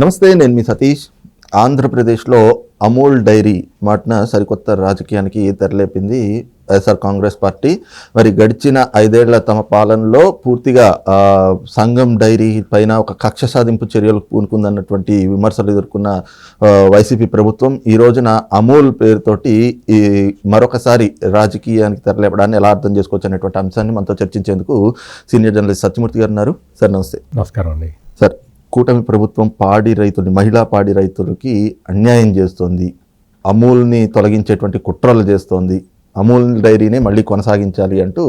నమస్తే నేను మీ సతీష్. ఆంధ్రప్రదేశ్లో అమూల్ డైరీ మాటన సరికొత్త రాజకీయానికి తెరలేపింది వైఎస్ఆర్ కాంగ్రెస్ పార్టీ. మరి గడిచిన ఐదేళ్ళ తమ పాలనలో పూర్తిగా సంఘం డైరీ పైన ఒక కక్ష సాధింపు చర్యలు పూనుకుందన్నటువంటి విమర్శలు ఎదుర్కొన్న వైసీపీ ప్రభుత్వం ఈ రోజున అమూల్ పేరుతోటి ఈ మరొకసారి రాజకీయానికి తెరలేపడాన్ని ఎలా అర్థం చేసుకోవచ్చు అనేటువంటి అంశాన్ని మనతో చర్చించేందుకు సీనియర్ జర్నలిస్ట్ సత్యమూర్తి గారు ఉన్నారు. సార్ నమస్తే. నమస్కారం అండి. సార్ కూటమి ప్రభుత్వం పాడి రైతులు మహిళా పాడి రైతులకి అన్యాయం చేస్తోంది. అమూల్ని తొలగించేటువంటి కుట్రలు చేస్తోంది. అమూల్ డైరీని మళ్ళీ కొనసాగించాలి అంటూ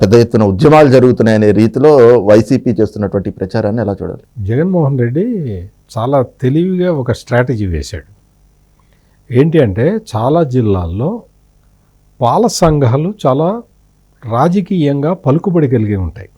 పెద్ద ఎత్తున ఉద్యమాలు జరుగుతున్నాయనే రీతిలో వైసీపీ చేస్తున్నటువంటి ప్రచారాన్ని ఎలా చూడాలి? జగన్మోహన్ రెడ్డి చాలా తెలివిగా ఒక స్ట్రాటజీ వేశాడు. ఏంటి అంటే చాలా జిల్లాల్లో పాల సంఘాలు చాలా రాజకీయంగా పలుకుబడి కలిగి ఉంటాయి.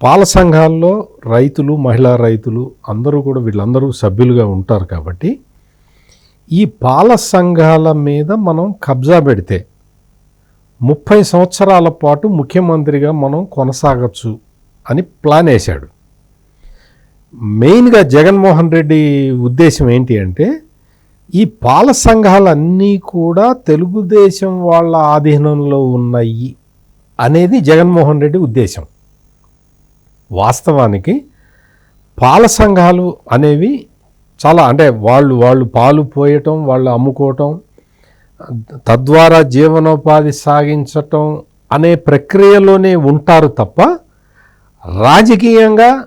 పాల సంఘాల్లో రైతులు మహిళా రైతులు అందరూ కూడా వీళ్ళందరూ సభ్యులుగా ఉంటారు కాబట్టి ఈ పాల సంఘాల మీద మనం కబ్జా పెడితే ముప్పై సంవత్సరాల పాటు ముఖ్యమంత్రిగా మనం కొనసాగచ్చు అని ప్లాన్ వేశాడు. మెయిన్గా జగన్మోహన్ రెడ్డి ఉద్దేశం ఏంటి అంటే ఈ పాల సంఘాలన్నీ కూడా తెలుగుదేశం వాళ్ళ ఆధీనంలో ఉన్నాయి అనేది జగన్మోహన్ రెడ్డి ఉద్దేశం. వాస్తవానికి పాల సంఘాలు అనేవి చాలా అంటే వాళ్ళు వాళ్ళు పాలు పోయటం వాళ్ళు అమ్ముకోవటం తద్వారా జీవనోపాధి సాగించటం అనే ప్రక్రియలోనే ఉంటారు తప్ప రాజకీయంగా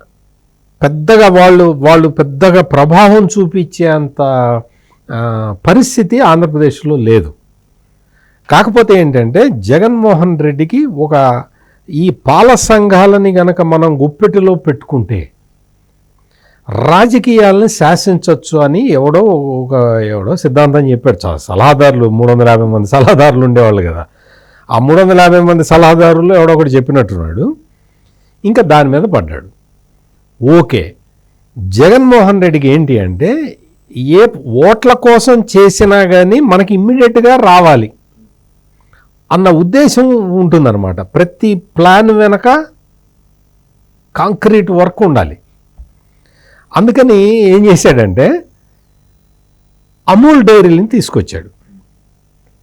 పెద్దగా వాళ్ళు వాళ్ళు పెద్దగా ప్రభావం చూపించేంత పరిస్థితి ఆంధ్రప్రదేశ్లో లేదు. కాకపోతే ఏంటంటే జగన్మోహన్ రెడ్డికి ఒక ఈ పాల సంఘాలని గనక మనం గుప్పెటిలో పెట్టుకుంటే రాజకీయాలని శాసించవచ్చు అని ఎవడో ఒక ఎవడో సిద్ధాంతం చెప్పాడు. చాలా సలహాదారులు మూడు వందల యాభై మంది సలహాదారులు ఉండేవాళ్ళు కదా. ఆ మూడు వందల యాభై మంది సలహాదారులు ఎవడో ఒకటి చెప్పినట్టున్నాడు. ఇంకా దాని మీద పడ్డాడు. ఓకే. జగన్మోహన్ రెడ్డికి ఏంటి అంటే ఏ ఓట్ల కోసం చేసినా కానీ మనకి ఇమ్మీడియట్గా రావాలి. అన్న ఉద్దేశం ఉంటుందన్నమాట. ప్రతి ప్లాన్ వెనక కాంక్రీట్ వర్క్ ఉండాలి. అందుకని ఏం చేశాడంటే అమూల్ డైరీని తీసుకొచ్చాడు.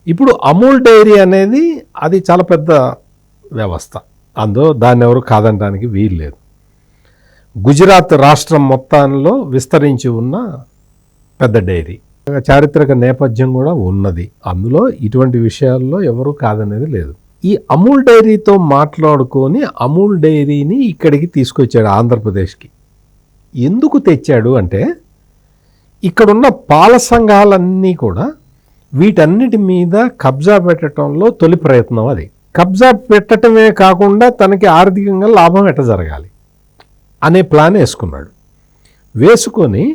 ఇప్పుడు అమూల్ డైరీ అనేది అది చాలా పెద్ద వ్యవస్థ. అందులో దాన్ని ఎవరు కాదనడానికి వీలు లేదు. గుజరాత్ రాష్ట్రం మొత్తంలో విస్తరించి ఉన్న పెద్ద డైరీ. చారిత్రక నేపథ్యం కూడా ఉన్నది. అందులో ఇటువంటి విషయాల్లో ఎవరు కాదనేది లేదు. ఈ అమూల్ డైరీతో మాట్లాడుకొని అమూల్ డైరీని ఇక్కడికి తీసుకొచ్చాడు ఆంధ్రప్రదేశ్కి. ఎందుకు తెచ్చాడు అంటే ఇక్కడున్న పాల సంఘాలన్నీ కూడా వీటన్నిటి మీద కబ్జా పెట్టడంలో తొలి ప్రయత్నం అది. కబ్జా పెట్టడమే కాకుండా తనకి ఆర్థికంగా లాభం ఎట్ట జరగాలి అనే ప్లాన్ వేసుకున్నాడు. వేసుకొని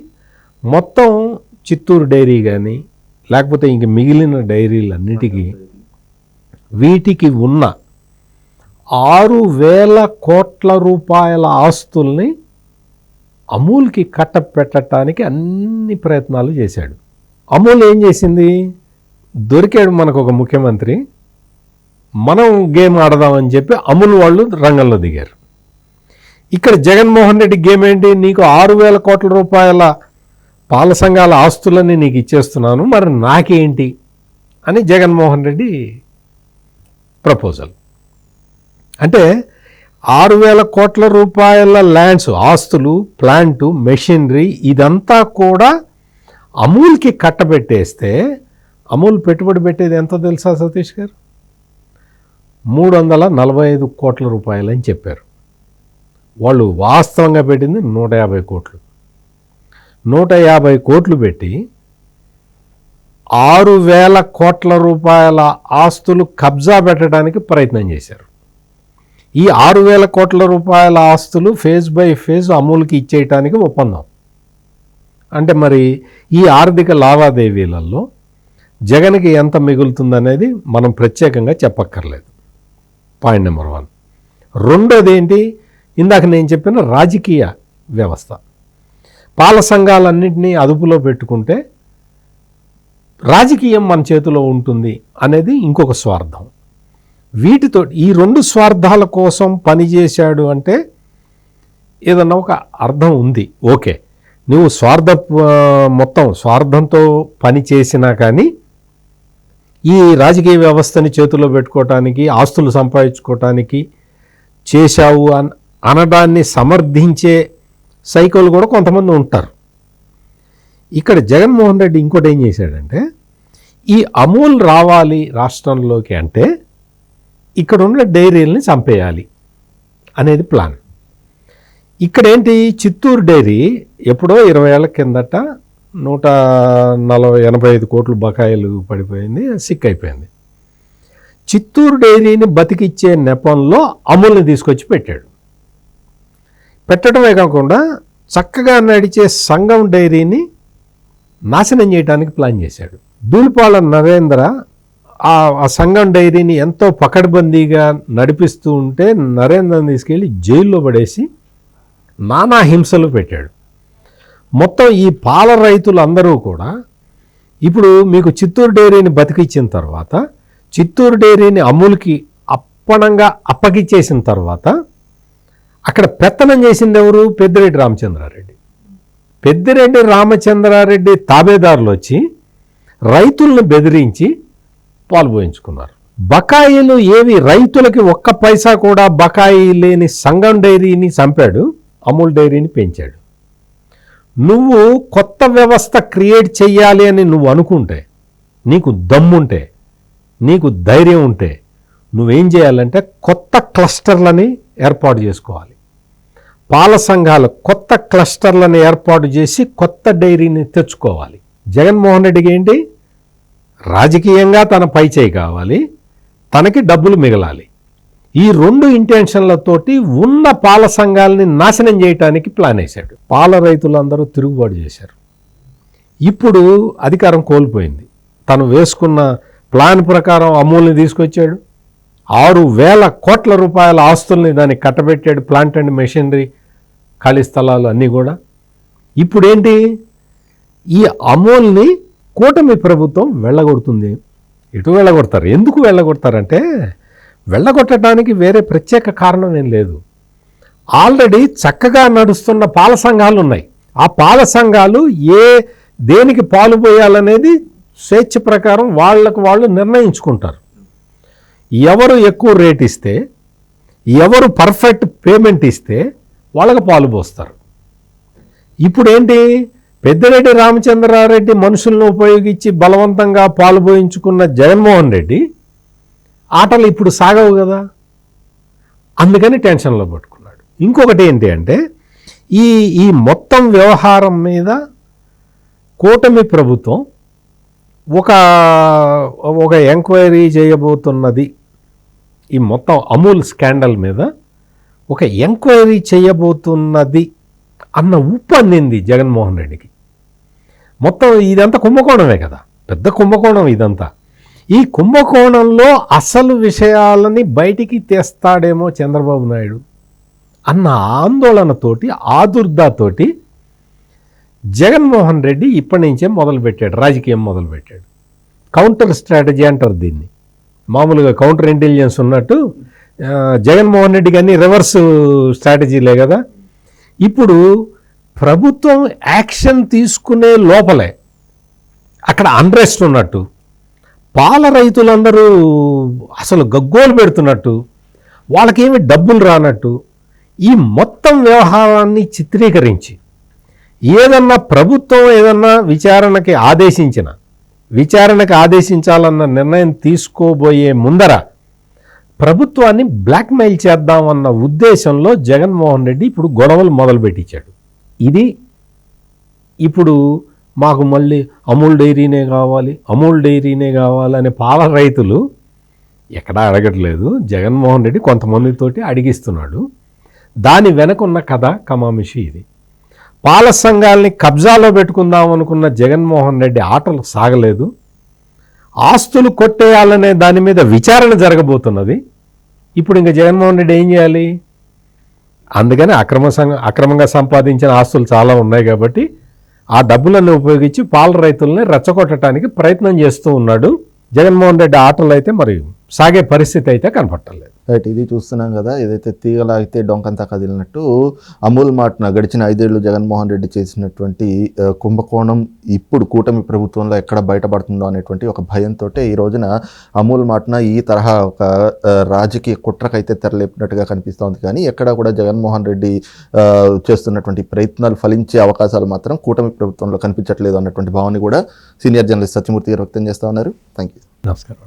మొత్తం చిత్తూరు డైరీ కానీ లేకపోతే ఇంక మిగిలిన డైరీలన్నిటికీ వీటికి ఉన్న ఆరు వేల కోట్ల రూపాయల ఆస్తుల్ని అమూల్కి కట్టపెట్టడానికి అన్ని ప్రయత్నాలు చేశాడు. అమూల్ ఏం చేసింది? దొరికాడు మనకు ఒక ముఖ్యమంత్రి. మనం గేమ్ ఆడదామని చెప్పి అమూల్ వాళ్ళు రంగంలో దిగారు. ఇక్కడ జగన్మోహన్ రెడ్డి గేమ్ ఏంటి? నీకు ఆరు వేల కోట్ల రూపాయల పాల సంఘాల ఆస్తులన్నీ నీకు ఇచ్చేస్తున్నాను మరి నాకేంటి? అని జగన్మోహన్ రెడ్డి ప్రపోజల్. అంటే ఆరు వేల కోట్ల రూపాయల ల్యాండ్స్ ఆస్తులు ప్లాంటు మెషినరీ ఇదంతా కూడా అమూల్కి కట్టబెట్టేస్తే అమూల్ పెట్టుబడి పెట్టేది ఎంత తెలుసా సతీష్ గారు? మూడు వందల నలభై ఐదు కోట్ల రూపాయలు అని చెప్పారు. వాళ్ళు వాస్తవంగా పెట్టింది నూట యాభై కోట్లు. నూట యాభై కోట్లు పెట్టి ఆరు వేల కోట్ల రూపాయల ఆస్తులు కబ్జా పెట్టడానికి ప్రయత్నం చేశారు. ఈ ఆరు వేల కోట్ల రూపాయల ఆస్తులు ఫేజ్ బై ఫేజ్ అమూల్కి ఇచ్చేయటానికి ఒప్పందం. అంటే మరి ఈ ఆర్థిక లావాదేవీలలో జగన్కి ఎంత మిగులుతుందనేది మనం ప్రత్యేకంగా చెప్పక్కర్లేదు. Point number one. రెండోది ఏంటి? ఇందాక నేను చెప్పిన రాజకీయ వ్యవస్థ. పాల సంఘాలన్నింటినీ అదుపులో పెట్టుకుంటే రాజకీయం మన చేతిలో ఉంటుంది అనేది ఇంకొక స్వార్థం. వీటితో ఈ రెండు స్వార్థాల కోసం పనిచేశాడు అంటే ఏదన్నా ఒక అర్థం ఉంది. ఓకే. నువ్వు స్వార్థ మొత్తం స్వార్థంతో పని చేసినా కానీ ఈ రాజకీయ వ్యవస్థని చేతిలో పెట్టుకోవటానికి ఆస్తులు సంపాదించుకోవటానికి చేశావు అన్ అనడాన్ని సమర్థించే సైకోలు కూడా కొంతమంది ఉంటారు. ఇక్కడ జగన్మోహన్ రెడ్డి ఇంకోటి ఏం చేశాడంటే ఈ అమూల్ రావాలి రాష్ట్రంలోకి అంటే ఇక్కడ ఉన్న డైరీలని చంపేయాలి అనేది ప్లాన్. ఇక్కడ ఏంటి చిత్తూరు డైరీ ఎప్పుడో ఇరవై ఏళ్ళ కిందట నూట నలభై ఎనభై ఐదు కోట్లు బకాయిలు పడిపోయింది సిక్ అయిపోయింది. చిత్తూరు డైరీని బతికిచ్చే నెపంలో అమూల్ని తీసుకొచ్చి పెట్టాడు. పెట్టడమే కాకుండా చక్కగా నడిచే సంఘం డైరీని నాశనం చేయడానికి ప్లాన్ చేశాడు. దూల్పాల నరేంద్ర ఆ సంఘం డైరీని ఎంతో పకడ్బందీగా నడిపిస్తూ ఉంటే నరేంద్రని తీసుకెళ్ళి జైల్లో పడేసి నానా హింసలు పెట్టాడు. మొత్తం ఈ పాల రైతులందరూ కూడా ఇప్పుడు మీకు చిత్తూరు డైరీని బతికిచ్చిన తర్వాత చిత్తూరు డైరీని అమూల్కి అప్పనంగా అప్పగిచ్చేసిన తర్వాత అక్కడ పెత్తనం చేసింది ఎవరు? పెద్దిరెడ్డి రామచంద్రారెడ్డి. పెద్దిరెడ్డి రామచంద్రారెడ్డి తాబేదారులు వచ్చి రైతులను బెదిరించి పాల్పోయించుకున్నారు బకాయిలు ఏవి? రైతులకి ఒక్క పైసా కూడా బకాయి లేని సంఘం డైరీని చంపాడు అమూల్ డైరీని పెంచాడు. నువ్వు కొత్త వ్యవస్థ క్రియేట్ చెయ్యాలి అని నువ్వు అనుకుంటే నీకు దమ్ముంటే నీకు ధైర్యం ఉంటే నువ్వేం చేయాలంటే కొత్త క్లస్టర్లని ఏర్పాటు చేసుకోవాలి. పాల సంఘాలు కొత్త క్లస్టర్లను ఏర్పాటు చేసి కొత్త డైరీని తెచ్చుకోవాలి. జగన్మోహన్ రెడ్డికి ఏంటి? రాజకీయంగా తన పై చేయి కావాలి. తనకి డబ్బులు మిగలాలి. ఈ రెండు ఇంటెన్షన్లతోటి ఉన్న పాల సంఘాలని నాశనం చేయటానికి ప్లాన్ వేశాడు. పాల రైతులందరూ తిరుగుబాటు చేశారు. ఇప్పుడు అధికారం కోల్పోయింది. తను వేసుకున్న ప్లాన్ ప్రకారం అమూల్ని తీసుకొచ్చాడు. ఆరు వేల కోట్ల రూపాయల ఆస్తుల్ని దానికి కట్టబెట్టాడు ప్లాంట్ అండ్ మెషినరీ ఖాళీ స్థలాలు అన్నీ కూడా. ఇప్పుడేంటి? ఈ అమూల్ని కూటమి ప్రభుత్వం వెళ్ళగొడుతుంది. ఎటు వెళ్ళగొడతారు? ఎందుకు వెళ్ళగొడతారంటే వెళ్ళగొట్టడానికి వేరే ప్రత్యేక కారణం ఏం లేదు. ఆల్రెడీ చక్కగా నడుస్తున్న పాల సంఘాలు ఉన్నాయి. ఆ పాల సంఘాలు ఏ దేనికి పాలు పోయాలనేది స్వేచ్ఛ ప్రకారం వాళ్ళకు వాళ్ళు నిర్ణయించుకుంటారు. ఎవరు ఎక్కువ రేట్ ఇస్తే ఎవరు పర్ఫెక్ట్ పేమెంట్ ఇస్తే వాళ్ళకి పాలు పోస్తారు. ఇప్పుడు ఏంటి పెద్దిరెడ్డి రామచంద్రారెడ్డి మనుషులను ఉపయోగించి బలవంతంగా పాలు పోయించుకున్న జగన్మోహన్ రెడ్డి ఆటలు ఇప్పుడు సాగవు కదా. అందుకని టెన్షన్లో పట్టుకున్నాడు ఇంకొకటి ఏంటి అంటే ఈ ఈ మొత్తం వ్యవహారం మీద కూటమి ప్రభుత్వం ఒక ఒక ఎంక్వైరీ చేయబోతున్నది. ఈ మొత్తం అమూల్ స్కాండల్ మీద ఒక ఎంక్వైరీ చేయబోతున్నది అన్న ఉప్పు అందింది జగన్మోహన్ రెడ్డికి. మొత్తం ఇదంతా కుంభకోణమే కదా. పెద్ద కుంభకోణం ఇదంతా. ఈ కుంభకోణంలో అసలు విషయాలని బయటికి తెస్తాడేమో చంద్రబాబు నాయుడు అన్న ఆందోళనతోటి ఆదుర్దాతోటి జగన్మోహన్ రెడ్డి ఇప్పటి నుంచే మొదలుపెట్టాడు రాజకీయం మొదలుపెట్టాడు. కౌంటర్ స్ట్రాటజీ అంటారు దీన్ని. మామూలుగా కౌంటర్ ఇంటెలిజెన్స్ ఉన్నట్టు జగన్మోహన్ రెడ్డి అన్ని రివర్స్ స్ట్రాటజీలే కదా? ఇప్పుడు ప్రభుత్వం యాక్షన్ తీసుకునే లోపలే అక్కడ అన్రెస్ట్ ఉన్నట్టు పాల రైతులందరూ అసలు గగ్గోలు పెడుతున్నట్టు వాళ్ళకేమి డబ్బులు రానట్టు ఈ మొత్తం వ్యవహారాన్ని చిత్రీకరించి ఏదన్నా ప్రభుత్వం ఏదన్నా విచారణకి ఆదేశించిన విచారణకి ఆదేశించాలన్న నిర్ణయం తీసుకోబోయే ముందర ప్రభుత్వాన్ని బ్లాక్మెయిల్ చేద్దామన్న ఉద్దేశంలో జగన్మోహన్ రెడ్డి ఇప్పుడు గొడవలు మొదలుపెట్టించాడు. ఇది ఇప్పుడు మాకు మళ్ళీ అమూల్ డైరీనే కావాలి అమూల్ డైరీనే కావాలి అనే పాల రైతులు ఎక్కడా అడగట్లేదు. జగన్మోహన్ రెడ్డి కొంతమందితోటి అడిగిస్తున్నాడు. దాని వెనకున్న కథ కమామిషి ఇది. పాల సంఘాలని కబ్జాలో పెట్టుకుందాం అనుకున్న జగన్మోహన్ రెడ్డి ఆటలు సాగలేదు. ఆస్తులు కొట్టేయాలనే దాని మీద విచారణ జరగబోతున్నది. ఇప్పుడు ఇంకా జగన్మోహన్ రెడ్డి ఏం చేయాలి? అందుకని అక్రమ అక్రమంగా సంపాదించిన ఆస్తులు చాలా ఉన్నాయి కాబట్టి ఆ డబ్బులను ఉపయోగించి పాల రైతుల్ని రెచ్చగొట్టడానికి ప్రయత్నం చేస్తూ ఉన్నాడు జగన్మోహన్ రెడ్డి ఆటలు అయితే మరి సాగే పరిస్థితి అయితే కనపట్టలేదు రైట్ ఇది చూస్తున్నాం కదా ఏదైతే తీగలాగితే డొంకంతా కదిలినట్టు అమూల్ మాట్న గడిచిన ఐదేళ్ళు జగన్మోహన్ రెడ్డి చేసినటువంటి కుంభకోణం ఇప్పుడు కూటమి ప్రభుత్వంలో ఎక్కడ బయటపడుతుందో అనేటువంటి ఒక భయంతో ఈ రోజున అమూల్ మాట్న ఈ తరహా ఒక రాజకీయ కుట్రకైతే తెరలేపినట్టుగా కనిపిస్తోంది. కానీ ఎక్కడ కూడా జగన్మోహన్ రెడ్డి చేస్తున్నటువంటి ప్రయత్నాలు ఫలించే అవకాశాలు మాత్రం కూటమి ప్రభుత్వంలో కనిపించట్లేదు అన్నటువంటి భావాన్ని కూడా సీనియర్ జర్నలిస్ట్ సత్యమూర్తి గారు వ్యక్తం చేస్తా ఉన్నారు. థ్యాంక్ యూ నమస్కారం